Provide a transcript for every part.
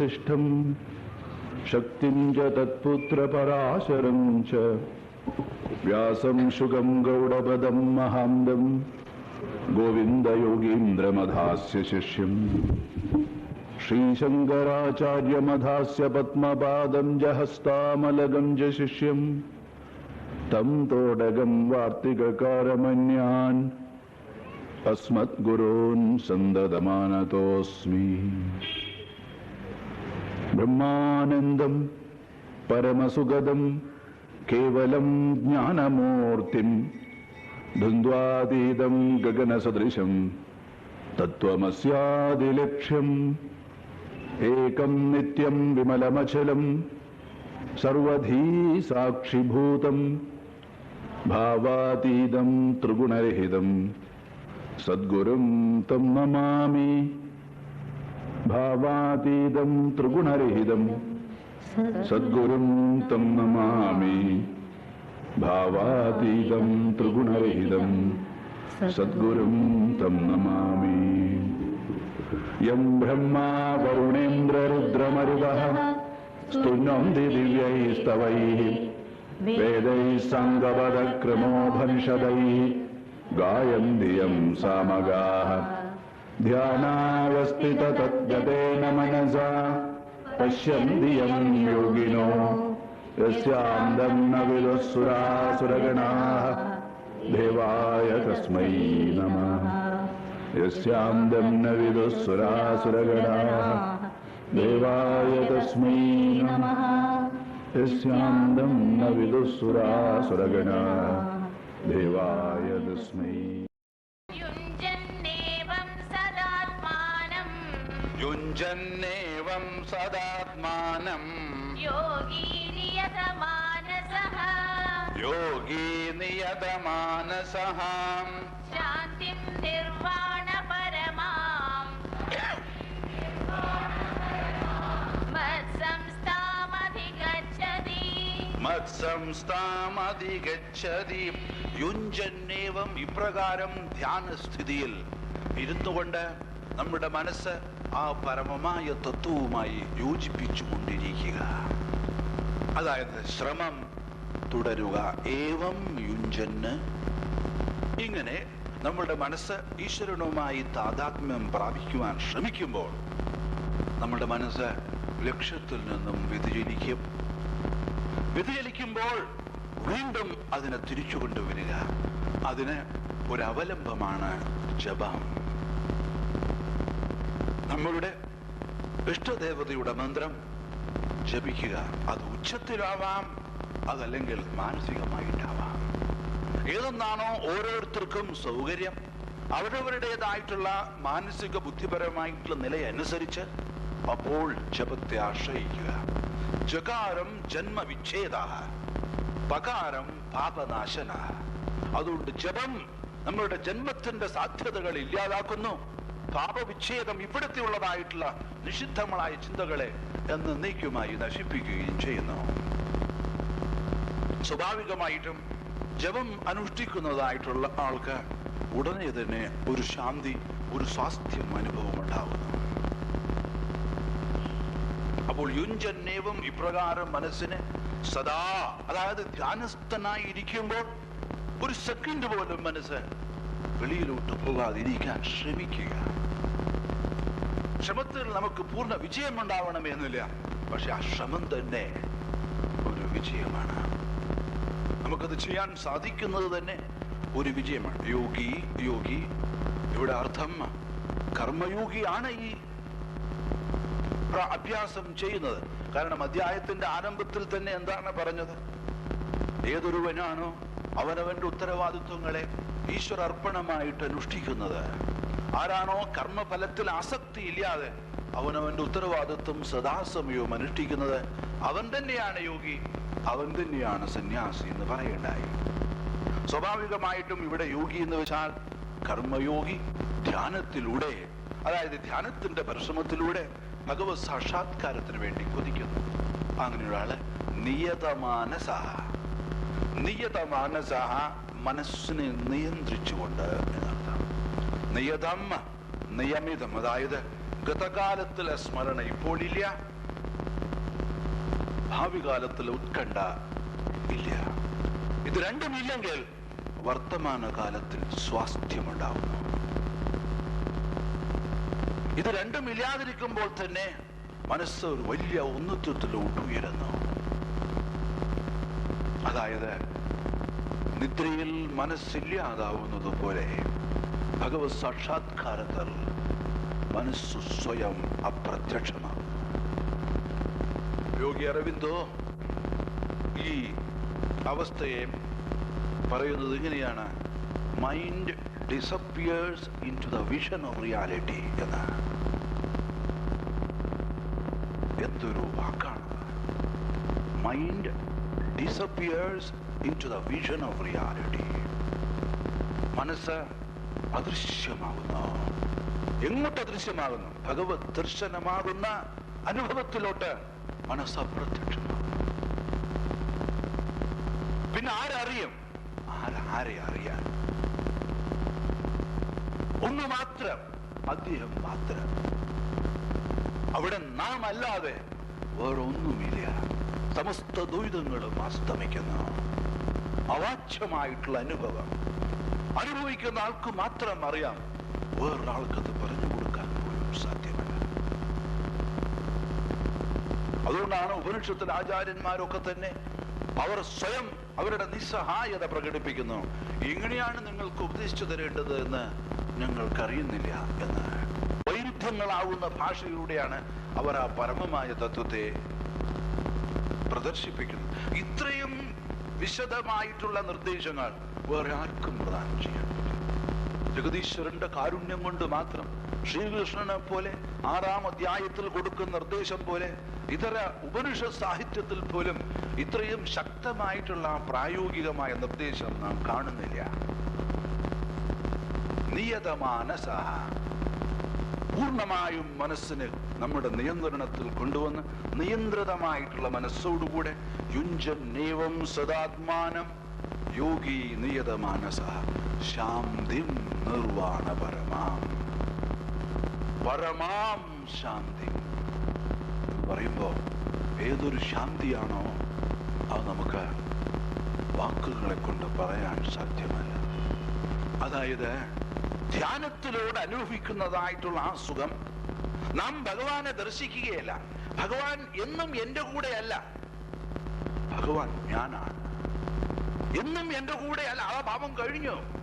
वसिष्ठं शक्तिं च तत्पुत्रपराशरं च। व्यासं शुगं गौडपदं महान्दं गोविन्दयोगीन्द्रमधास्य शिष्यम्। श्रीशङ्कराचार्यमधास्य पद्मपादं जहस्तामलगं च शिष्यम्। तं तोडगं वार्तिककारमन्यान्। ബ്രഹ്മാനന്ദം പരമസുഗതം കേവലം ജ്ഞാനമൂർത്തിം ദ്വന്ദ്വാതീതം ഗഗനസദൃശം തത്വമസ്യാദിലക്ഷ്യം ഏകം നിത്യം വിമലമചലം സർവധീ സാക്ഷിഭൂതം ഭാവാതീതം ത്രിഗുണരഹിതം സദ്ഗുരും തം നമാമി. भावातीदम् त्रिगुणरहिदम् सद्गुरुं तं नमामि। भावातीदं त्रिगुणरहिदम् सद्गुरुम् यम् ब्रह्मा वरुणेन्द्र रुद्रमरिवः। स्तुनो दि दिव्यैस्तवैः। वेदैः सङ्गमदक्रमो गायन्ति गायन्धियं सामगाः। ध्यानावस्थिततद्गतेन मनसा पश्यन्ति योगिनो यस्यान्दं न विदुःसुरासुरगणाः देवाय तस्मै नमः यस्यान्दं न विदुःसुरासुरगणाः देवाय तस्मै नमः यस्यान्दं न विदुःसुरासुरगणाः देवाय तस्मै യുഞ്ജന്നേവം സദാത്മാനം. യോഗീ നിയതമാനസഃ യോഗീ നിയതമാനസഃ നിർവാണ പരമാം. മത്സംസ്ഥാമധിഗച്ഛതി. യുഞ്ജന്നേവം ഇപ്രകാരം ധ്യാനസ്ഥിതിയിൽ ഇരുന്നുകൊണ്ട് നമ്മുടെ മനസ്സ് ആ പരമമായ തത്വവുമായി യോജിപ്പിച്ചുകൊണ്ടിരിക്കുക. അതായത് ശ്രമം തുടരുക. ഏവം യുഞ്ചന് ഇങ്ങനെ നമ്മുടെ മനസ്സ് ഈശ്വരനുമായി താതാത്മ്യം പ്രാപിക്കുവാൻ ശ്രമിക്കുമ്പോൾ നമ്മുടെ മനസ്സ് ലക്ഷ്യത്തിൽ നിന്നും വ്യതിചലിക്കും. വ്യതിചലിക്കുമ്പോൾ വീണ്ടും അതിനെ തിരിച്ചു കൊണ്ടുവരിക അതിന് ഒരവലംബമാണ് ജപം. നമ്മളുടെ ഇഷ്ടദേവതയുടെ മന്ത്രം ജപിക്കുക. അത് ഉച്ചത്തിലാവാം അതല്ലെങ്കിൽ മാനസികമായിട്ടാവാം. ഏതെന്നാണോ ഓരോരുത്തർക്കും സൗകര്യം. അവരവരുടേതായിട്ടുള്ള മാനസിക ബുദ്ധിപരമായിട്ടുള്ള നിലയനുസരിച്ച് അപ്പോൾ ജപത്തെ ആശ്രയിക്കുക. ജകാരം ജന്മവിച്ഛേദ പകാരം പാപനാശന. അതുകൊണ്ട് ജപം നമ്മളുടെ ജന്മത്തിന്റെ സാധ്യതകൾ ഇല്ലാതാക്കുന്നു. പാപവിച്ഛേദം ഇവിടത്തെ ഉള്ളതായിട്ടുള്ള നിഷിദ്ധങ്ങളായ ചിന്തകളെ എന്ന് നീക്കുമായി നശിപ്പിക്കുകയും ചെയ്യുന്നു. സ്വാഭാവികമായിട്ടും ജപം അനുഷ്ഠിക്കുന്നതായിട്ടുള്ള ആൾക്ക് ഉടനെ തന്നെ ഒരു ശാന്തി ഒരു സ്വാസ്ഥ്യം അനുഭവം ഉണ്ടാകുന്നു അപ്പോൾ യുഞ്ചന്നേവും ഇപ്രകാരം മനസ്സിന് സദാ അതായത് ധ്യാനസ്ഥനായി ഇരിക്കുമ്പോൾ ഒരു സെക്കൻഡ് പോലും മനസ്സ് വെളിയിലോട്ട് പോകാതിരിക്കാൻ ശ്രമിക്കുക. ശ്രമത്തിൽ നമുക്ക് പൂർണ വിജയം ഉണ്ടാവണമെന്നില്ല പക്ഷെ ആ ശ്രമം തന്നെ ഒരു വിജയമാണ്. നമുക്കത് ചെയ്യാൻ സാധിക്കുന്നത് തന്നെ ഒരു വിജയമാണ്. യോഗി യോഗി ഇവിടെ അർത്ഥം കർമ്മയോഗിയാണ് ഈ അഭ്യാസം ചെയ്യുന്നത്. കാരണം അധ്യായത്തിന്റെ ആരംഭത്തിൽ തന്നെ എന്താണ് പറഞ്ഞത്? ഏതൊരുവനാണോ അവനവന്റെ ഉത്തരവാദിത്വങ്ങളെ ഈശ്വര അർപ്പണമായിട്ട് അനുഷ്ഠിക്കുന്നത്. ആരാണോ കർമ്മഫലത്തിൽ ആസക്തി ഇല്ലാതെ അവനവന്റെ ഉത്തരവാദിത്വം സദാസമയവും അനുഷ്ഠിക്കുന്നത് അവൻ തന്നെയാണ് യോഗി അവൻ തന്നെയാണ് സന്യാസി എന്ന് പറയണ്ടായി. സ്വാഭാവികമായിട്ടും ഇവിടെ യോഗി എന്ന് വെച്ചാൽ കർമ്മയോഗി ധ്യാനത്തിലൂടെ അതായത് ധ്യാനത്തിന്റെ പരിശ്രമത്തിലൂടെ ഭഗവത് സാക്ഷാത്കാരത്തിന് വേണ്ടി കൊതിക്കുന്നു. അങ്ങനെയുള്ള ആൾ നിയതമാനസഹ നിയതമാനസ മനസ്സിനെ നിയന്ത്രിച്ചുകൊണ്ട് എന്നർത്ഥം. നിയതം നിയമിതം. അതായത് ഗതകാലത്തിലെ സ്മരണ ഇപ്പോൾ ഇല്ല. ഭാവി കാലത്തിലെ ഉത്കണ്ഠ ഇല്ല. ഇത് രണ്ടുമില്ലെങ്കിൽ വർത്തമാന കാലത്തിൽ സ്വാസ്ഥ്യമുണ്ടാവുന്നു ഇത് രണ്ടും ഇല്ലാതിരിക്കുമ്പോൾ തന്നെ മനസ്സ് ഒരു വലിയ ഉന്നത്വത്തിലോട്ട് ഉയരുന്നു. അതായത് നിദ്രയിൽ മനസ്സില്ലാതാവുന്നത് പോലെ ഭഗവത് സാക്ഷാത്കാരത്തിൽ മനസ്സ് സ്വയം അപ്രത്യക്ഷമാണ് യോഗി അരവിന്ദോ ഈ അവസ്ഥയെ പറയുന്നത് ഇങ്ങനെയാണ്. Mind disappears into the vision of reality എന്ന്. എന്തൊരു വാക്കാണ്. Mind disappears into the vision of reality മനസ്സ് അദൃശ്യമാകുന്നു എങ്ങോട്ട് അദൃശ്യമാകുന്നു ഭഗവത് ദർശനമാകുന്ന അനുഭവത്തിലോട്ട് മനസ്സ് അപ്രത്യക്ഷമാകുന്നു. പിന്നെ ആരറിയും ആരാരെ അറിയാൻ? ഒന്ന് മാത്രം അദ്ദേഹം മാത്രം. അവിടെ നാം അല്ലാതെ വേറൊന്നുമില്ല. സമസ്ത ദുരിതങ്ങളും അസ്തമിക്കുന്നു. അവാച്യമായിട്ടുള്ള അനുഭവം. അനുഭവിക്കുന്ന ആൾക്ക് മാത്രം അറിയാം. വേറൊരാൾക്കത് പറഞ്ഞു കൊടുക്കാൻ പോലും സാധ്യമല്ല. അതുകൊണ്ടാണ് ഉപനിഷത്തിൽ ആചാര്യന്മാരൊക്കെ തന്നെ അവർ സ്വയം അവരുടെ നിസ്സഹായത പ്രകടിപ്പിക്കുന്നു. എങ്ങനെയാണ് നിങ്ങൾക്ക് ഉപദേശിച്ചു തരേണ്ടത് എന്ന് ഞങ്ങൾക്കറിയുന്നില്ല എന്ന്. വൈരുദ്ധ്യങ്ങളാവുന്ന ഭാഷയിലൂടെയാണ് അവർ ആ പരമമായ തത്വത്തെ പ്രദർശിപ്പിക്കുന്നത്. ഇത്രയും വിശദമായിട്ടുള്ള നിർദ്ദേശങ്ങൾ വേറെ ആർക്കും പ്രദാനം ചെയ്യാൻ ജഗദീശ്വരന്റെ കാരുണ്യം കൊണ്ട് മാത്രം ശ്രീകൃഷ്ണനെ പോലെ ആറാം അധ്യായത്തിൽ കൊടുക്കുന്ന നിർദ്ദേശം പോലെ ഇതര ഉപനിഷ സാഹിത്യത്തിൽ പോലും ഇത്രയും ശക്തമായിട്ടുള്ള പ്രായോഗികമായ നിർദ്ദേശം നാം കാണുന്നില്ല. നിയതമാനസ പൂർണമായും മനസ്സിന് നമ്മുടെ നിയന്ത്രണത്തിൽ കൊണ്ടുവന്ന് നിയന്ത്രിതമായിട്ടുള്ള മനസ്സോടുകൂടെ യുഞ്ചൻ യുഞ്ചന്നേവം സദാത്മാനം യോഗി നിയതമാനസ ശാന്തിം നിർവാണ പരമാം. പരമാം ശാന്തി. പറയുമ്പോ ഏതൊരു ശാന്തിയാണോ അത് നമുക്ക് വാക്കുകളെ കൊണ്ട് പറയാൻ സാധ്യമല്ല. അതായത് ധ്യാനത്തിലൂടെ അനുഭവിക്കുന്നതായിട്ടുള്ള ആ സുഖം നാം ഭഗവാനെ ദർശിക്കുകയല്ല. ഭഗവാൻ എന്നും എന്റെ കൂടെയല്ല. ഭഗവാൻ ഞാനാണ്. എന്നും എന്റെ കൂടെയല്ല. ആ ഭാവം കഴിഞ്ഞു.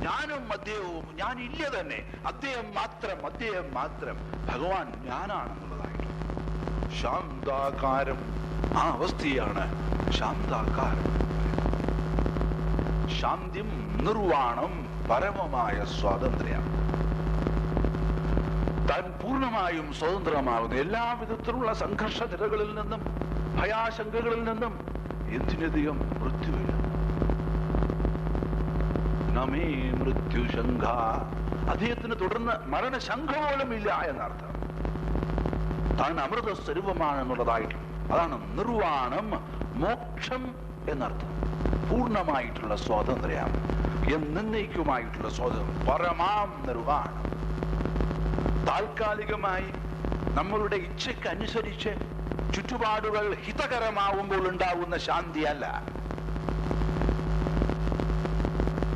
ഞാനും അദ്ദേഹവും ഇല്ല തന്നെ. അദ്ദേഹം മാത്രം അദ്ദേഹം മാത്രം. ഭഗവാൻ ഞാനാണെന്നുള്ളതായിട്ട്. ശാന്താകാരം ആ അവസ്ഥയാണ് ശാന്താകാരം ശാന്തിം നിർവാണം. പരമമായ സ്വാതന്ത്ര്യം. താൻ പൂർണമായും സ്വതന്ത്രമാകുന്ന എല്ലാവിധത്തിലുള്ള സംഘർഷ നിരകളിൽ നിന്നും ഭയാശങ്കകളിൽ നിന്നും എന്തിനധികം മൃത്യുവില്ല മൃത്യുശങ്ക അദ്ദേഹത്തിന് തുടർന്ന് മരണശങ്ക പോലും ഇല്ല എന്നർത്ഥം. താൻ അമൃത സ്വരൂപമാണെന്നുള്ളതായിട്ട് അതാണ് നിർവാണം മോക്ഷം എന്നർത്ഥം. പൂർണമായിട്ടുള്ള സ്വാതന്ത്ര്യം. എന്നേക്കുമായിട്ടുള്ള സ്വാതന്ത്ര്യം പരമാം നിർവാണം താൽക്കാലികമായി നമ്മളുടെ ഇച്ഛയ്ക്കനുസരിച്ച് ചുറ്റുപാടുകൾ ഹിതകരമാവുമ്പോൾ ഉണ്ടാകുന്ന ശാന്തിയല്ല.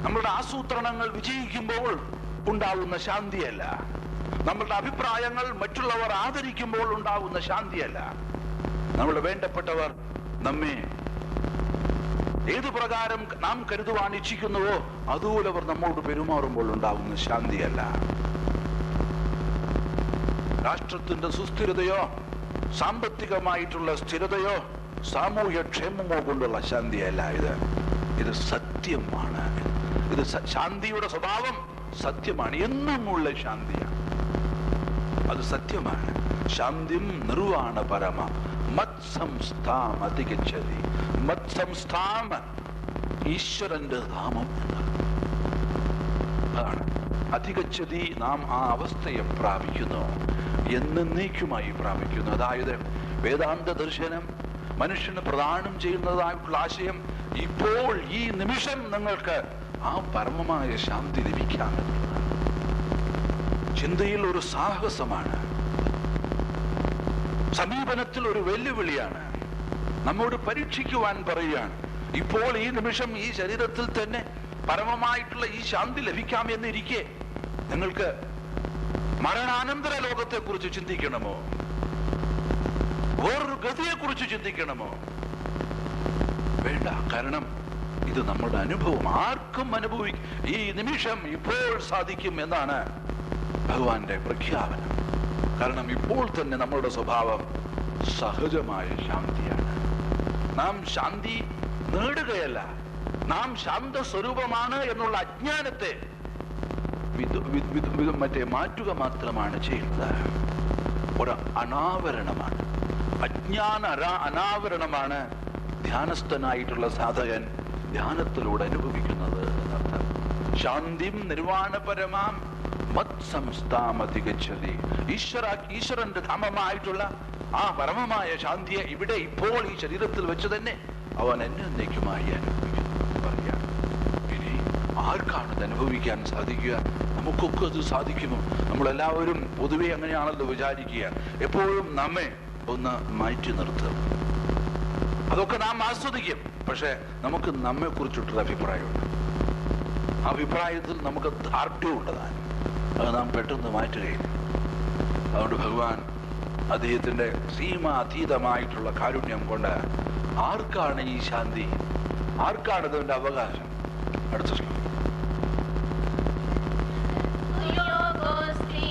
നമ്മളുടെ ആസൂത്രണങ്ങൾ വിജയിക്കുമ്പോൾ ഉണ്ടാവുന്ന ശാന്തിയല്ല. നമ്മളുടെ അഭിപ്രായങ്ങൾ മറ്റുള്ളവർ ആദരിക്കുമ്പോൾ ഉണ്ടാവുന്ന ശാന്തിയല്ല. നമ്മൾ വേണ്ടപ്പെട്ടവർ നമ്മെ ഏതു പ്രകാരം നാം കരുതുവാൻ ഇച്ഛിക്കുന്നുവോ അതുപോലെ അവർ നമ്മോട് പെരുമാറുമ്പോൾ ഉണ്ടാകുന്ന ശാന്തിയല്ല. രാഷ്ട്രത്തിന്റെ സുസ്ഥിരതയോ സാമ്പത്തികമായിട്ടുള്ള സ്ഥിരതയോ സാമൂഹ്യ ക്ഷേമമോ കൊണ്ടുള്ള ശാന്തിയല്ല ഇത്. ഇത് സത്യമാണ്. ഇത് ശാന്തിയുടെ സ്വഭാവം സത്യമാണ്. എന്നുമുള്ള ശാന്തിയാണ്. അത് സത്യമാണ്. ശാന്തിം നിർവാണ പരമ. മത് സംസ്ഥാം അധികച്ചതി മത് സംസ്ഥാം ഈശ്വരന്റെ ധാമം. അതാണ് അധികച്ചതി നാം ആ അവസ്ഥയെ പ്രാപിക്കുന്നു. എന്നേക്കുമായി പ്രാപിക്കുന്നു. അതായത് വേദാന്ത ദർശനം മനുഷ്യന് പ്രദാനം ചെയ്യുന്നതായിട്ടുള്ള ആശയം ഇപ്പോൾ ഈ നിമിഷം നിങ്ങൾക്ക് ആ പരമമായ ശാന്തി ലഭിക്കാമെന്നുള്ളതാണ് ചിന്തയിൽ ഒരു സാഹസമാണ്. സമീപനത്തിൽ ഒരു വെല്ലുവിളിയാണ്. നമ്മോട് പരീക്ഷിക്കുവാൻ പറയുകയാണ്. ഇപ്പോൾ ഈ നിമിഷം ഈ ശരീരത്തിൽ തന്നെ പരമമായിട്ടുള്ള ഈ ശാന്തി ലഭിക്കാം എന്നിരിക്കെ നിങ്ങൾക്ക് മരണാനന്തര ലോകത്തെ കുറിച്ച് ചിന്തിക്കണമോ? വേറൊരു ഗതിയെ കുറിച്ച് ചിന്തിക്കണമോ? വേണ്ട കാരണം ഇത് നമ്മുടെ അനുഭവം. ആർക്കും അനുഭവി ഈ നിമിഷം ഇപ്പോൾ സാധിക്കും എന്നാണ് ഭഗവാന്റെ പ്രഖ്യാപനം. കാരണം ഇപ്പോൾ തന്നെ നമ്മളുടെ സ്വഭാവം സഹജമായ ശാന്തിയാണ്. നാം ശാന്തി നേടുകയല്ല നാം ശാന്ത സ്വരൂപമാണ് എന്നുള്ള അജ്ഞാനത്തെ മറ്റേ മാറ്റുക മാത്രമാണ് ചെയ്യുന്നത്. ഒരു അനാവരണമാണ്. അജ്ഞാന അനാവരണമാണ് ധ്യാനസ്ഥനായിട്ടുള്ള സാധകൻ ധ്യാനത്തിലൂടെ അനുഭവിക്കുന്നത് ശാന്തിം നിർവാണപരമാം സംസ്ഥാമതികച്ചതി ഈശ്വര ഈശ്വരന്റെ ധാമമായിട്ടുള്ള ആ പരമമായ ശാന്തിയെ ഇവിടെ ഇപ്പോൾ ഈ ശരീരത്തിൽ വെച്ച് തന്നെ അവൻ എന്നേക്കുമായി അനുഭവിക്കുന്നു പറയാം. ഇനി ആർക്കാണ് ഇത് അനുഭവിക്കാൻ സാധിക്കുക? നമുക്കൊക്കെ അത് സാധിക്കുമോ? നമ്മളെല്ലാവരും പൊതുവെ അങ്ങനെയാണല്ലോ വിചാരിക്കുക. എപ്പോഴും നമ്മെ ഒന്ന് മാറ്റി നിർത്തും അതൊക്കെ നാം ആസ്വദിക്കും. പക്ഷെ നമുക്ക് നമ്മെ കുറിച്ചിട്ടൊരു അഭിപ്രായമുണ്ട്. ആ അഭിപ്രായത്തിൽ നമുക്ക് ധാർഢ്യമുള്ളതാണ് അത് നാം പെട്ടെന്ന് മാറ്റുകയില്ല അതുകൊണ്ട് ഭഗവാൻ അദ്ദേഹത്തിന്റെ സീമാതീതമായിട്ടുള്ള കാരുണ്യം കൊണ്ട് ആർക്കാണ് ഈ ശാന്തി ആർക്കാണ് ഇതിന്റെ അവകാശം അടുത്ത ശ്ലോകം योगोऽस्ति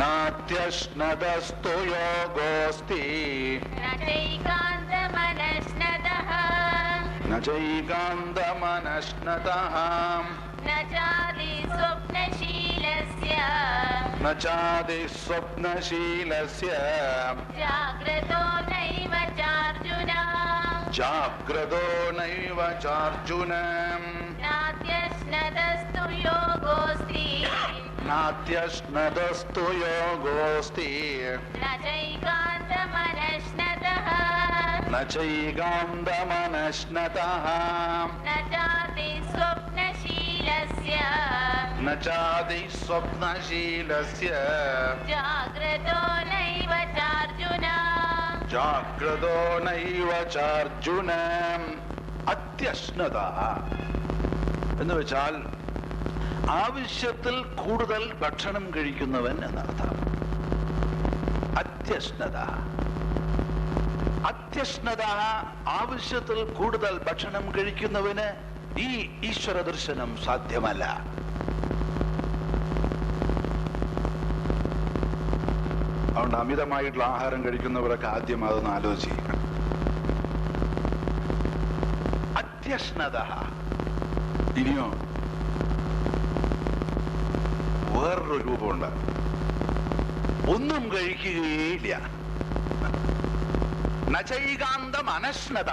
നാത്യശ്നതസ്തു യോഗോസ്തി न चैकान्तमनश्नतः स्वप्नशीलस्य। न चादि स्वप्नशील जाग्रतो नैव चार्जुन। जाग्रतो योगोऽस्ति। न चैकान्तमनश्नतः न चैकान्तमनश्नतः न स्वप्न ന ചാതി സ്വപ്നശീലസ്യ जाग्रतो नैव चार्जुन ജാഗ്രതോ നൈവ ചാർജുനം അത്യശ്നത എന്ന് വെച്ചാൽ ആവശ്യത്തിൽ കൂടുതൽ ഭക്ഷണം കഴിക്കുന്നവൻ എന്നർത്ഥം അത്യശ്നത അത്യശ്നത ആവശ്യത്തിൽ കൂടുതൽ ഭക്ഷണം കഴിക്കുന്നവന് ഈ ഈശ്വര ദർശനം സാധ്യമല്ല. അതുകൊണ്ട് അമിതമായിട്ടുള്ള ആഹാരം കഴിക്കുന്നവരൊക്കെ ആദ്യം അതൊന്ന് ആലോചിക്കണം അത്യഷ്ണത ഇനിയോ വേറൊരു രൂപമുണ്ട്. ഒന്നും കഴിക്കുകയില്ല. നചൈകാന്തം അനശ്നത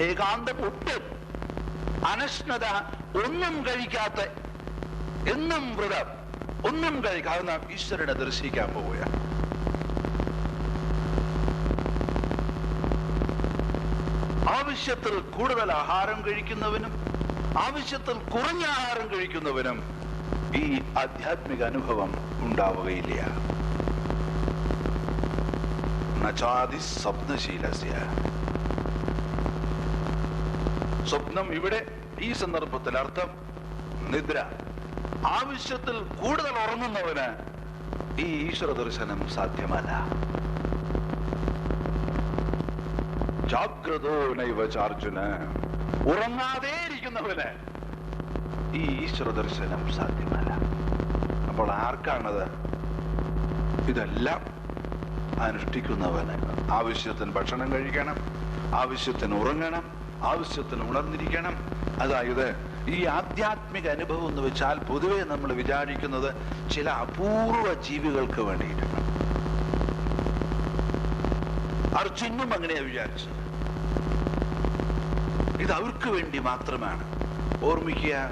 ഏകാന്തം ഒട്ടും അനശ്നത ഒന്നും കഴിക്കാത്ത എന്നും വ്രതം ഒന്നും കഴിക്കാതെ നാം ഈശ്വരനെ ദർശിക്കാൻ പോവുകയാണ് ആവശ്യത്തിൽ കൂടുതൽ ആഹാരം കഴിക്കുന്നവനും ആവശ്യത്തിൽ കുറഞ്ഞ ആഹാരം കഴിക്കുന്നവനും ഈ ആധ്യാത്മിക അനുഭവം ഉണ്ടാവുകയില്ല. സ്വപ്നം ഇവിടെ ഈ സന്ദർഭത്തിൽ അർത്ഥം നിദ്ര. ആവശ്യത്തിൽ കൂടുതൽ ഉറങ്ങുന്നവന് ഈ ഈശ്വര ദർശനം സാധ്യമല്ല. ജാഗ്രതോ നൈവ ചാർജുന്. ഉറങ്ങാതെ ഇരിക്കുന്നവന് ഈ ഈശ്വര ദർശനം സാധ്യമല്ല. അപ്പോൾ ആർക്കാണത്? ഇതെല്ലാം അനുഷ്ഠിക്കുന്നവന് ആവശ്യത്തിന് ഭക്ഷണം കഴിക്കണം ആവശ്യത്തിന് ഉറങ്ങണം ആവശ്യത്തിന് ഉണർന്നിരിക്കണം അതായത് ഈ ആധ്യാത്മിക അനുഭവം എന്ന് വെച്ചാൽ പൊതുവെ നമ്മൾ വിചാരിക്കുന്നത് ചില അപൂർവ ജീവികൾക്ക് വേണ്ടിയിട്ടാണ്. അർജുനും അങ്ങനെയാണ് വിചാരിച്ചത്. ഇത് അവർക്ക് വേണ്ടി മാത്രമാണ്. ഓർമ്മിക്കുക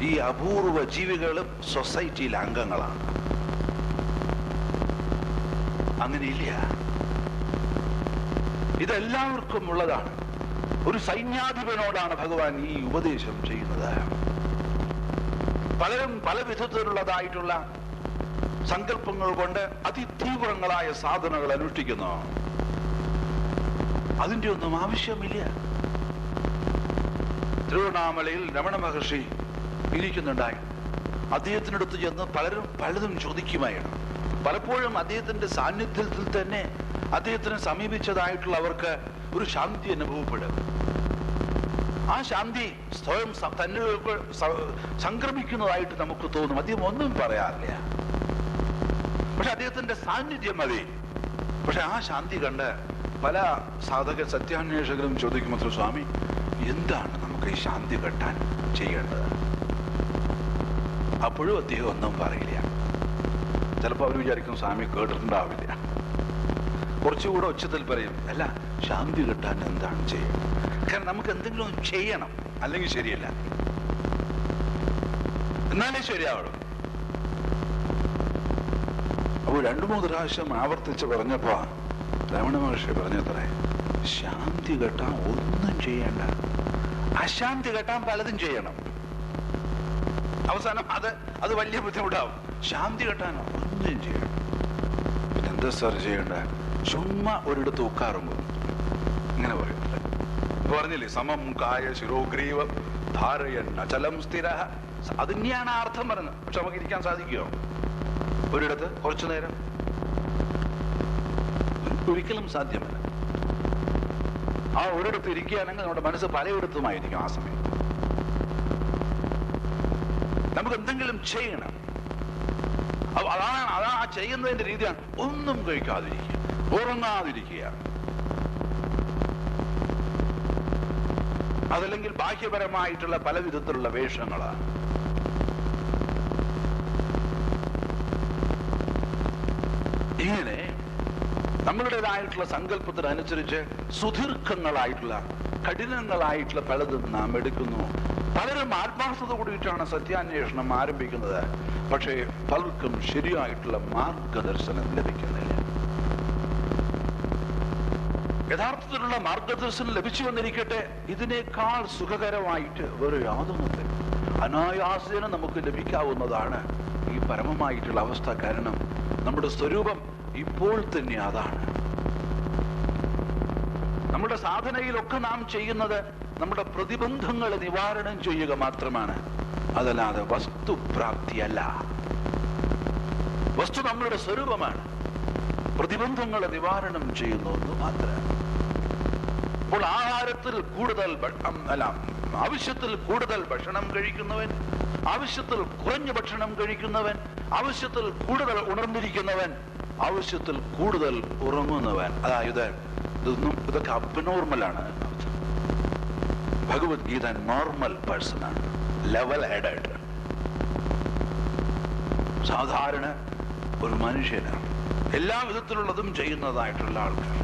ഈ അപൂർവ ജീവികളും സൊസൈറ്റിയിലെ അംഗങ്ങളാണ്. അങ്ങനെയില്ല. ഇതെല്ലാവർക്കും ഉള്ളതാണ്. ഒരു സൈന്യാധിപനോടാണ് ഭഗവാൻ ഈ ഉപദേശം ചെയ്യുന്നത്. പലരും പല വിധത്തിലുള്ളതായിട്ടുള്ള സങ്കല്പങ്ങൾ കൊണ്ട് അതിതീവ്രങ്ങളായ സാധനകൾ അനുഷ്ഠിക്കുന്നു. അതിന്റെ ഒന്നും ആവശ്യമില്ല. തിരുവണ്ണാമലയിൽ രമണ മഹർഷി ഇരിക്കുന്നുണ്ടായി. അദ്ദേഹത്തിനടുത്ത് ചെന്ന് പലരും പലതും ചോദിക്കുമായിരുന്നു. പലപ്പോഴും അദ്ദേഹത്തിന്റെ സാന്നിധ്യത്തിൽ തന്നെ അദ്ദേഹത്തിനെ സമീപിച്ചതായിട്ടുള്ളവർക്ക് ഒരു ശാന്തി അനുഭവപ്പെടും. ആ ശാന്തി സ്വയം തന്നെ സംക്രമിക്കുന്നതായിട്ട് നമുക്ക് തോന്നും. അദ്ദേഹം ഒന്നും പറയാറില്ല. പക്ഷെ അദ്ദേഹത്തിന്റെ സാന്നിധ്യം മതി. പക്ഷെ ആ ശാന്തി കണ്ട് പല സാധക സത്യാന്വേഷകരും ചോദിക്കുമ്പോൾ സ്വാമി എന്താണ് നമുക്ക് ഈ ശാന്തി കെട്ടാൻ ചെയ്യേണ്ടത്? അപ്പോഴും അദ്ദേഹം ഒന്നും പറയില്ല. ചിലപ്പോൾ അവർ വിചാരിക്കും സ്വാമി കേട്ടിട്ടുണ്ടാവില്ല. കുറച്ചുകൂടെ ഉച്ചത്തിൽ പറയും അല്ല ശാന്തി കിട്ടാൻ എന്താണ് ചെയ്യുക കാരണം നമുക്ക് എന്തെങ്കിലും ചെയ്യണം അല്ലെങ്കിൽ ശരിയല്ല. എന്നാലേ ശരിയാവുള്ളൂ. അപ്പോൾ രണ്ടു മൂന്ന് പ്രാവശ്യം ആവർത്തിച്ച് പറഞ്ഞപ്പോ രമണ മഹർഷി പറഞ്ഞത്രേ ശാന്തി കെട്ടാൻ ഒന്നും ചെയ്യണ്ട. അശാന്തി കെട്ടാൻ പലതും ചെയ്യണം. അവസാനം അത് അത് വലിയ ബുദ്ധിമുട്ടാവും. ശാന്തി കെട്ടാനോ ഒന്നും ചെയ്യണം പിന്നെന്താ സാർ ചെയ്യണ്ട? ചുമ്മാ ഒരിടത്ത് ഉക്കാറുമ്പോൾ ഇങ്ങനെ പറയും. പറഞ്ഞില്ലേ സമം കായ ശിരോഗ്രീവ ധാരയൻ അചലം സ്ഥിര അത് തന്നെയാണ് അർത്ഥം പറഞ്ഞത് പക്ഷെ നമുക്ക് ഇരിക്കാൻ സാധിക്കുമോ ഒരിടത്ത് കുറച്ചു നേരം. ഒരിക്കലും സാധ്യമല്ല. ആ ഒരിടത്ത് ഇരിക്കുകയാണെങ്കിൽ നമ്മുടെ മനസ്സ് പലയിടത്തുമായിരിക്കും ആ സമയം. നമുക്ക് എന്തെങ്കിലും ചെയ്യണം. അതാണ് അതാണ് അതാ ആ ചെയ്യുന്നതിന്റെ രീതിയാണ്. ഒന്നും കഴിക്കാതിരിക്കുക. ഉറങ്ങാതിരിക്കുക അതല്ലെങ്കിൽ ബാഹ്യപരമായിട്ടുള്ള പല വിധത്തിലുള്ള വേഷങ്ങളാണ്. ഇങ്ങനെ നമ്മളുടേതായിട്ടുള്ള സങ്കല്പത്തിനനുസരിച്ച് സുദീർഘങ്ങളായിട്ടുള്ള കഠിനങ്ങളായിട്ടുള്ള പലതും നാം എടുക്കുന്നു. പലരും ആത്മാർത്ഥത കൂടിയിട്ടാണ് സത്യാന്വേഷണം ആരംഭിക്കുന്നത്. പക്ഷേ പലർക്കും ശരിയായിട്ടുള്ള മാർഗദർശനം ലഭിക്കുന്നില്ല. യഥാർത്ഥത്തിലുള്ള മാർഗദർശനം ലഭിച്ചു വന്നിരിക്കട്ടെ ഇതിനേക്കാൾ സുഖകരമായിട്ട് വേറെ യാതൊന്നുമില്ല. അനായാസേന നമുക്ക് ലഭിക്കാവുന്നതാണ്. ഈ പരമമായിട്ടുള്ള അവസ്ഥ കാരണം നമ്മുടെ സ്വരൂപം ഇപ്പോൾ തന്നെ അതാണ്. നമ്മുടെ സാധനയിലൊക്കെ നാം ചെയ്യുന്നത് നമ്മുടെ പ്രതിബന്ധങ്ങളെ നിവാരണം ചെയ്യുക മാത്രമാണ്. അതല്ലാതെ വസ്തുപ്രാപ്തിയല്ല. വസ്തു നമ്മളുടെ സ്വരൂപമാണ്. പ്രതിബന്ധങ്ങളെ നിവാരണം ചെയ്യുന്നു എന്ന് മാത്രം അപ്പോൾ ആഹാരത്തിൽ കൂടുതൽ അല്ല ആവശ്യത്തിൽ കൂടുതൽ ഭക്ഷണം കഴിക്കുന്നവൻ ആവശ്യത്തിൽ കുറഞ്ഞ ഭക്ഷണം കഴിക്കുന്നവൻ ആവശ്യത്തിൽ കൂടുതൽ ഉണർന്നിരിക്കുന്നവൻ ആവശ്യത്തിൽ കൂടുതൽ ഉറങ്ങുന്നവൻ. അതായത് ഇതൊന്നും ഇതൊക്കെ അബ്നോർമലാണ് ഭഗവത്ഗീത നോർമൽ പേഴ്സൺ ആണ്. ലെവൽ ഹെഡഡ് സാധാരണ ഒരു മനുഷ്യനാണ്. എല്ലാ വിധത്തിലുള്ളതും ചെയ്യുന്നതായിട്ടുള്ള ആൾക്കാർ.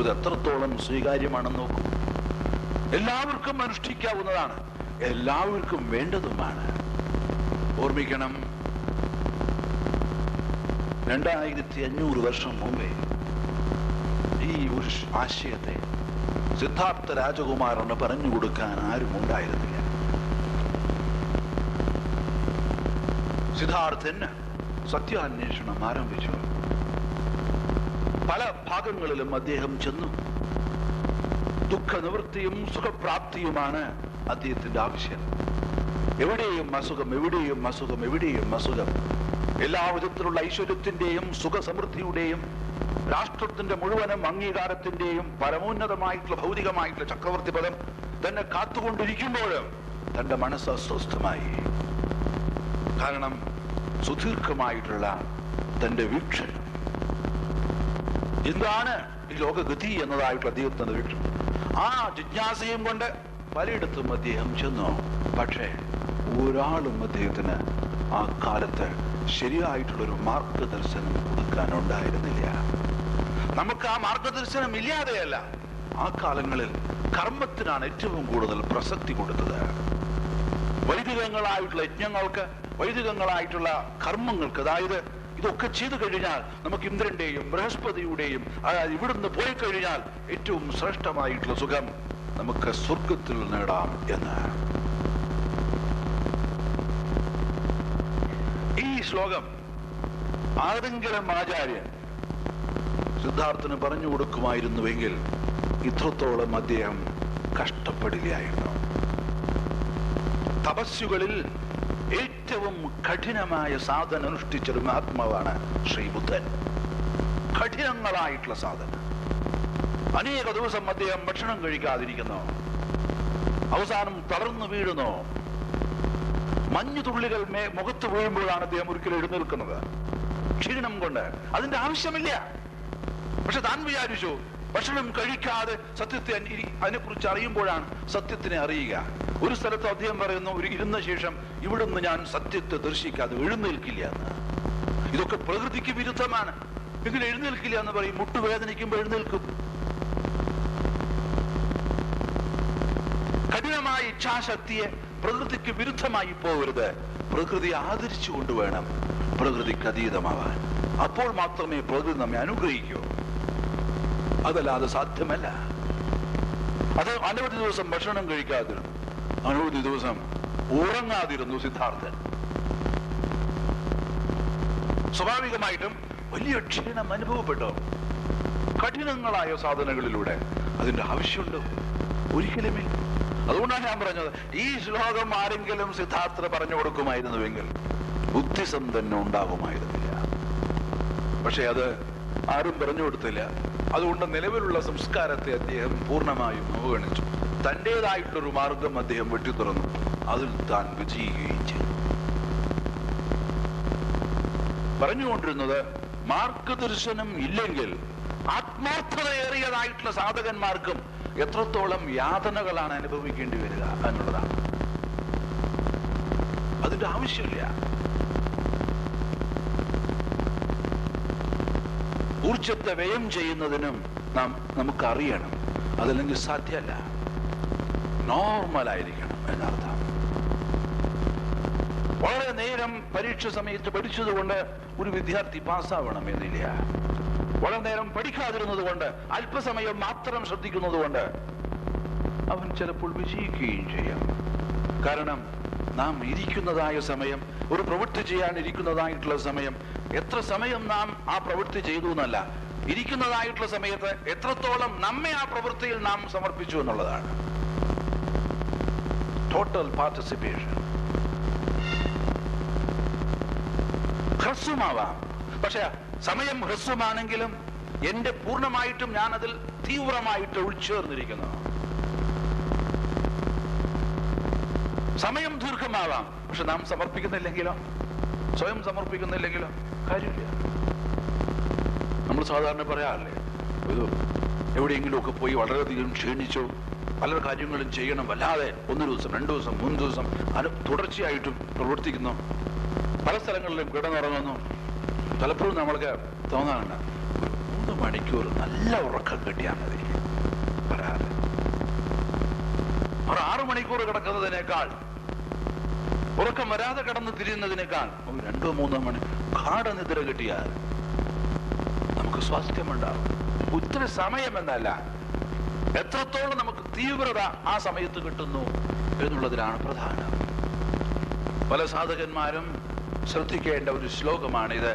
ഇത് എത്രത്തോളം സ്വീകാര്യമാണെന്ന് നോക്കും. എല്ലാവർക്കും അനുഷ്ഠിക്കാവുന്നതാണ്. എല്ലാവർക്കും വേണ്ടതുമാണ്. ഓർമ്മിക്കണം രണ്ടായിരത്തി അഞ്ഞൂറ് വർഷം മുമ്പേ ഈ ഒരു ആശയത്തെ സിദ്ധാർത്ഥ രാജകുമാരന് പറഞ്ഞു കൊടുക്കാൻ ആരും ഉണ്ടായിരുന്നില്ല. സിദ്ധാർത്ഥന് സത്യാന്വേഷണം ആരംഭിച്ചു. പല ഭാഗങ്ങളിലും അദ്ദേഹം ചെന്നു. ദുഃഖ നിവൃത്തിയും സുഖപ്രാപ്തിയുമാണ് അദ്ദേഹത്തിന്റെ ആവശ്യം. എവിടെയും അസുഖം എവിടെയും അസുഖം എവിടെയും അസുഖം. എല്ലാ വിധത്തിലുള്ള ഐശ്വര്യത്തിന്റെയും സുഖസമൃദ്ധിയുടെയും രാഷ്ട്രത്തിന്റെ മുഴുവനും അംഗീകാരത്തിന്റെയും പരമോന്നതമായിട്ടുള്ള ഭൗതികമായിട്ടുള്ള ചക്രവർത്തി പദം തന്നെ കാത്തുകൊണ്ടിരിക്കുമ്പോഴും തന്റെ മനസ്സ് അസ്വസ്ഥമായി. കാരണം സുദീർഘമായിട്ടുള്ള തന്റെ വീക്ഷണം. എന്താണ് ഈ ലോകഗതി എന്നതായിട്ട് അദ്ദേഹത്തിന് വീക്ഷണം ആ ജിജ്ഞാസയും കൊണ്ട് പലയിടത്തും അദ്ദേഹം ചെന്നു. പക്ഷേ ഒരാളും അദ്ദേഹത്തിന് ആ കാലത്ത് ശരിയായിട്ടുള്ളൊരു മാർഗദർശനം കൊടുക്കാനുണ്ടായിരുന്നില്ല. നമുക്ക് ആ മാർഗദർശനം ഇല്ലാതെയല്ല ആ കാലങ്ങളിൽ കർമ്മത്തിനാണ് ഏറ്റവും കൂടുതൽ പ്രസക്തി കൊടുത്തത്. വൈദികങ്ങളായിട്ടുള്ള യജ്ഞങ്ങൾക്ക് വൈദികങ്ങളായിട്ടുള്ള കർമ്മങ്ങൾക്ക് അതായത് ഇതൊക്കെ ചെയ്തു കഴിഞ്ഞാൽ നമുക്ക് ഇന്ദ്രന്റെയും ബൃഹസ്പതിയുടെയും ഇവിടുന്ന് പോയി കഴിഞ്ഞാൽ ഏറ്റവും ശ്രേഷ്ഠമായിട്ടുള്ള സുഖം നമുക്ക് സ്വർഗത്തിൽ നേടാം എന്ന്. ഈ ശ്ലോകം ആരെങ്കിലും ആചാര്യൻ സിദ്ധാർത്ഥന് പറഞ്ഞു കൊടുക്കുമായിരുന്നുവെങ്കിൽ ഇത്രത്തോളം അദ്ദേഹം കഷ്ടപ്പെടില്ലായിരുന്നു. തപസ്സുകളിൽ ഏറ്റവും കഠിനമായ സാധന അനുഷ്ഠിച്ചൊരു മഹാത്മാവാണ് ശ്രീബുദ്ധൻ കഠിനങ്ങളായിട്ടുള്ള സാധന. അനേക ദിവസം അദ്ദേഹം ഭക്ഷണം കഴിക്കാതിരിക്കുന്നു. അവസാനം തളർന്നു വീഴുന്നു. മഞ്ഞു തുള്ളികൾ മേ മുഖത്ത് വീഴുമ്പോഴാണ് അദ്ദേഹം ഒരിക്കലും എഴുന്നേൽക്കുന്നത്. ക്ഷീണം കൊണ്ട്. അതിന്റെ ആവശ്യമില്ല. പക്ഷെ താൻ വിചാരിച്ചു ഭക്ഷണം കഴിക്കാതെ സത്യത്തെ അതിനെ അതിനെക്കുറിച്ച് അറിയുമ്പോഴാണ് സത്യത്തിനെ അറിയുക. ഒരു സ്ഥലത്ത് അദ്ദേഹം പറയുന്നു ഒരു ഇരുന്ന ശേഷം ഇവിടുന്ന് ഞാൻ സത്യത്തെ ദർശിക്കാതെ എഴുന്നേൽക്കില്ല എന്ന്. ഇതൊക്കെ പ്രകൃതിക്ക് വിരുദ്ധമാണ്. എങ്കിൽ എഴുന്നേൽക്കില്ല എന്ന് പറയും മുട്ടുവേദനിക്കുമ്പോൾ എഴുന്നേൽക്കും. കഠിനമായ ഇച്ഛാശക്തിയെ പ്രകൃതിക്ക് വിരുദ്ധമായി പോകരുത്. പ്രകൃതി ആദരിച്ചു കൊണ്ടുവേണം പ്രകൃതിക്ക് അതീതമാവാൻ. അപ്പോൾ മാത്രമേ പ്രകൃതി നമ്മെ അനുഗ്രഹിക്കൂ. അതല്ലാതെ സാധ്യമല്ല. അത് അനവധി ദിവസം ഭക്ഷണം കഴിക്കാതിരുന്നു. അനവധി ദിവസം ഉറങ്ങാതിരുന്നു സിദ്ധാർത്ഥൻ. സ്വാഭാവികമായിട്ടും വലിയ ക്ഷീണം അനുഭവപ്പെട്ടു. കഠിനങ്ങളായ സാധനങ്ങളിലൂടെ അതിന്റെ ആവശ്യമുണ്ടോ. ഒരിക്കലുമേ. അതുകൊണ്ടാണ് ഞാൻ പറഞ്ഞത് ഈ ശ്ലോകം ആരെങ്കിലും സിദ്ധാർത്ഥ പറഞ്ഞു കൊടുക്കുമായിരുന്നുവെങ്കിൽ ബുദ്ധിസമ്പന്നം ഉണ്ടാകുമായിരുന്നില്ല. പക്ഷെ അത് ആരും പറഞ്ഞു കൊടുത്തില്ല. അതുകൊണ്ട് നിലവിലുള്ള സംസ്കാരത്തെ അദ്ദേഹം പൂർണമായും അവഗണിച്ചു. തന്റേതായിട്ടുള്ളൊരു മാർഗം അദ്ദേഹം വെട്ടി തുറന്നു. അതിൽ താൻ വിജയിക്കുകയും ചെയ്തു. പറഞ്ഞുകൊണ്ടിരുന്നത് മാർഗദർശനം ഇല്ലെങ്കിൽ ആത്മാർത്ഥതയേറിയതായിട്ടുള്ള സാധകന്മാർക്കും എത്രത്തോളം യാതനകളാണ് അനുഭവിക്കേണ്ടി വരിക എന്നുള്ളതാണ്. അതിന്റെ ആവശ്യമില്ല. ഊർജത്തെ വ്യയം ചെയ്യുന്നതിനും നാം നമുക്കറിയണം. അതല്ലെങ്കിൽ സാധ്യമല്ല. നോർമലായിരിക്കണം എന്നർത്ഥം. വളരെ നേരം പരീക്ഷ സമയത്ത് പഠിച്ചതുകൊണ്ട് ഒരു വിദ്യാർത്ഥി പാസ്സാവണം എന്നില്ല. വളരെ നേരം പഠിക്കാതിരുന്നത് കൊണ്ട് അല്പസമയം മാത്രം ശ്രദ്ധിക്കുന്നത് കൊണ്ട് അവൻ ചിലപ്പോൾ വിജയിക്കുകയും ചെയ്യാം. കാരണം നാം ഇരിക്കുന്നതായ സമയം ഒരു പ്രവൃത്തി ചെയ്യാൻ ഇരിക്കുന്നതായിട്ടുള്ള സമയം എത്ര സമയം നാം ആ പ്രവൃത്തി ചെയ്തു എന്നല്ല ഇരിക്കുന്നതായിട്ടുള്ള സമയത്ത് എത്രത്തോളം നമ്മെ ആ പ്രവൃത്തിയിൽ നാം സമർപ്പിച്ചു എന്നുള്ളതാണ്. Total participation. ഹ്രസ്വമാവാം. പക്ഷെ സമയം ഹ്രസ്വമാണെങ്കിലും എന്റെ പൂർണമായിട്ടും ഞാൻ അതിൽ തീവ്രമായിട്ട് ഉൾച്ചേർന്നിരിക്കുന്നു. സമയം ദീർഘമാവാം. പക്ഷെ നാം സമർപ്പിക്കുന്നില്ലെങ്കിലോ? സ്വയം സമർപ്പിക്കുന്നില്ലെങ്കിലോ? കാര്യമില്ല. നമ്മൾ സാധാരണ പറയാറില്ലേ ഒരു എവിടെയെങ്കിലുമൊക്കെ പോയി വളരെയധികം ക്ഷീണിച്ചു പല കാര്യങ്ങളും ചെയ്യണം. വല്ലാതെ ഒന്ന് ദിവസം രണ്ടു ദിവസം മൂന്ന് ദിവസം അത് തുടർച്ചയായിട്ടും പ്രവർത്തിക്കുന്നു. പല സ്ഥലങ്ങളിലും കിടന്നുറങ്ങുന്നു പലപ്പോഴും നമ്മൾക്ക് തോന്നാറുണ്ട്. മൂന്ന് മണിക്കൂർ നല്ല ഉറക്കം കിട്ടിയാൽ മതി. പറയാറ് ഒരു ആറു മണിക്കൂർ കിടക്കുന്നതിനേക്കാൾ ഉറക്കം വരാതെ കടന്ന് തിരിയുന്നതിനേക്കാൾ രണ്ടോ മൂന്നോ മണി ഗാഠനിദ്ര കിട്ടിയാൽ നമുക്ക് സ്വാസ്ഥ്യമുണ്ടാവും ഒത്തിരി സമയം എന്നല്ല എത്രത്തോളം നമുക്ക് തീവ്രത ആ സമയത്ത് കിട്ടുന്നു എന്നുള്ളതിലാണ് പ്രധാനം. പല സാധകന്മാരും ശ്രദ്ധിക്കേണ്ട ഒരു ശ്ലോകമാണിത്.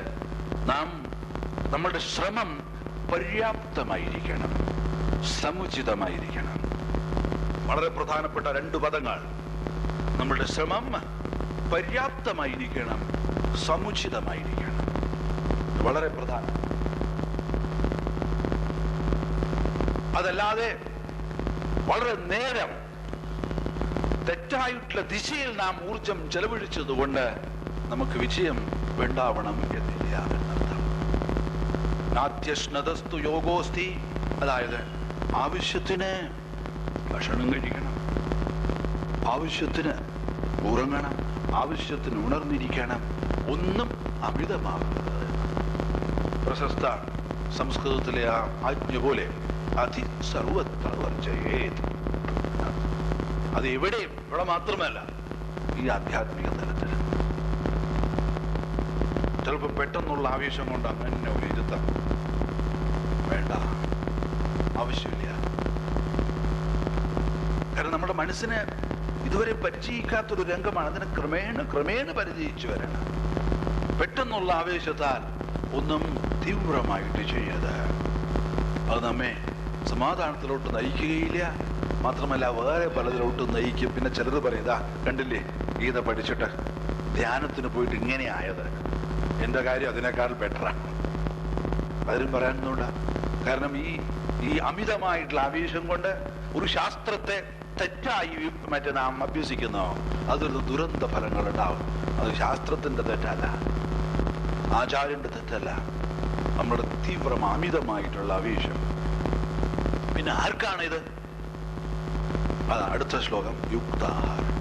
നാം നമ്മളുടെ ശ്രമം പര്യാപ്തമായിരിക്കണം സമുചിതമായിരിക്കണം. വളരെ പ്രധാനപ്പെട്ട രണ്ട് പദങ്ങൾ. നമ്മളുടെ ശ്രമം പര്യാപ്തമായിരിക്കണം സമുചിതമായിരിക്കണം. വളരെ പ്രധാനം. അതല്ലാതെ വളരെ നേരം തെറ്റായിട്ടുള്ള ദിശയിൽ നാം ഊർജം ചെലവഴിച്ചതുകൊണ്ട് നമുക്ക് വിജയം വേണ്ടാവണം എന്നില്ല എന്നർത്ഥം. യോഗോസ്തി. അതായത് ആവശ്യത്തിന് ഭക്ഷണം കഴിക്കണം. ആവശ്യത്തിന് ഉറങ്ങണം. ആവശ്യത്തിന് ഉണർന്നിരിക്കണം. ഒന്നും അമിതമാകരുത് പ്രശസ്ത സംസ്കൃതത്തിലെ ആ ആജ്ഞ പോലെ അതി സർവത്ര വർജയേത് അത് എവിടെയും ഇവിടെ മാത്രമല്ല ഈ ആധ്യാത്മിക തലത്തിൽ. ചിലപ്പോൾ പെട്ടെന്നുള്ള ആവേശം കൊണ്ട് അങ്ങനെ ഒരു വേണ്ട ആവശ്യമില്ല. കാരണം നമ്മുടെ മനസ്സിനെ ഇതുവരെ പരിചയിക്കാത്തൊരു രംഗമാണ്. അതിനെ ക്രമേണ ക്രമേണ പരിചയിച്ചു വരണം. പെട്ടെന്നുള്ള ആവേശത്താൽ ഒന്നും തീവ്രമായിട്ട് ചെയ്യരുത്. അത് നമ്മെ സമാധാനത്തിലോട്ട് നയിക്കുകയില്ല. മാത്രമല്ല വേറെ പലതിലോട്ട് നയിക്കും. പിന്നെ ചിലത് പറയുതാ കണ്ടില്ലേ? ഗീത പഠിച്ചിട്ട് ധ്യാനത്തിന് പോയിട്ട് ഇങ്ങനെ ആയത്. എന്റെ കാര്യം അതിനേക്കാൾ ബെറ്ററാണ് പലരും പറയാനൊന്നുമില്ല കാരണം ഈ ഈ അമിതമായിട്ടുള്ള ആവേശം കൊണ്ട് ഒരു ശാസ്ത്രത്തെ തെറ്റായി മറ്റേ നാം അഭ്യസിക്കുന്നോ. അതൊരു ദുരന്ത ഫലങ്ങൾ ഉണ്ടാവും. അത് ശാസ്ത്രത്തിന്റെ തെറ്റല്ല. ആചാര്യന്റെ തെറ്റല്ല. നമ്മുടെ തീവ്രം അമിതമായിട്ടുള്ള ആവേശം. പിന്നെ ആർക്കാണ് ഇത്? അതാ അടുത്ത ശ്ലോകം. യുക്താഹാരം